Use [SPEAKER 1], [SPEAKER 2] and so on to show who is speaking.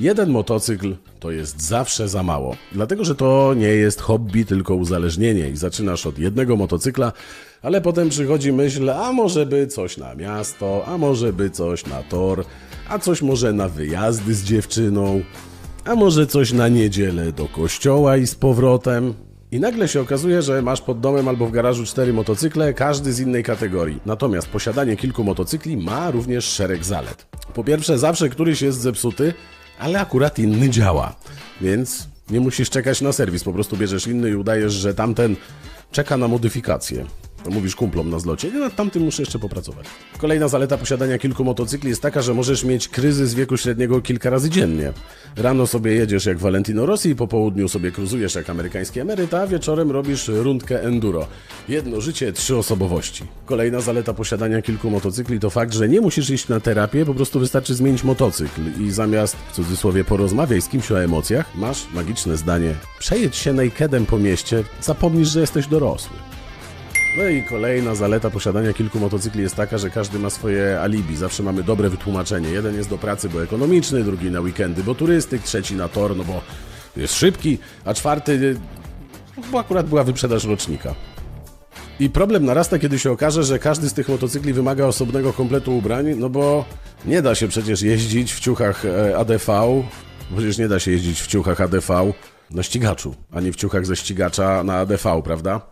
[SPEAKER 1] Jeden motocykl to jest zawsze za mało, dlatego że to nie jest hobby, tylko uzależnienie i zaczynasz od jednego motocykla, ale potem przychodzi myśl, a może by coś na miasto, a może by coś na tor, a coś może na wyjazdy z dziewczyną, a może coś na niedzielę do kościoła i z powrotem. I nagle się okazuje, że masz pod domem albo w garażu cztery motocykle, każdy z innej kategorii. Natomiast posiadanie kilku motocykli ma również szereg zalet. Po pierwsze, zawsze któryś jest zepsuty, ale akurat inny działa. Więc nie musisz czekać na serwis, po prostu bierzesz inny i udajesz, że tamten czeka na modyfikację. To mówisz kumplom na zlocie, nie nad tamtym muszę jeszcze popracować. Kolejna zaleta posiadania kilku motocykli jest taka, że możesz mieć kryzys wieku średniego kilka razy dziennie. Rano sobie jedziesz jak Valentino Rossi, po południu sobie cruzujesz jak amerykański emeryt, a wieczorem robisz rundkę enduro. Jedno życie, trzy osobowości. Kolejna zaleta posiadania kilku motocykli to fakt, że nie musisz iść na terapię, po prostu wystarczy zmienić motocykl i zamiast, w cudzysłowie, porozmawiaj z kimś o emocjach, masz magiczne zdanie. Przejedź się nakedem po mieście, zapomnisz, że jesteś dorosły. No i kolejna zaleta posiadania kilku motocykli jest taka, że każdy ma swoje alibi. Zawsze mamy dobre wytłumaczenie. Jeden jest do pracy, bo ekonomiczny, drugi na weekendy, bo turystyk, trzeci na tor, no bo jest szybki, a czwarty, bo akurat była wyprzedaż rocznika. I problem narasta, kiedy się okaże, że każdy z tych motocykli wymaga osobnego kompletu ubrań, no bo nie da się przecież jeździć w ciuchach e, ADV, przecież nie da się jeździć w ciuchach ADV na ścigaczu, ani w ciuchach ze ścigacza na ADV, prawda?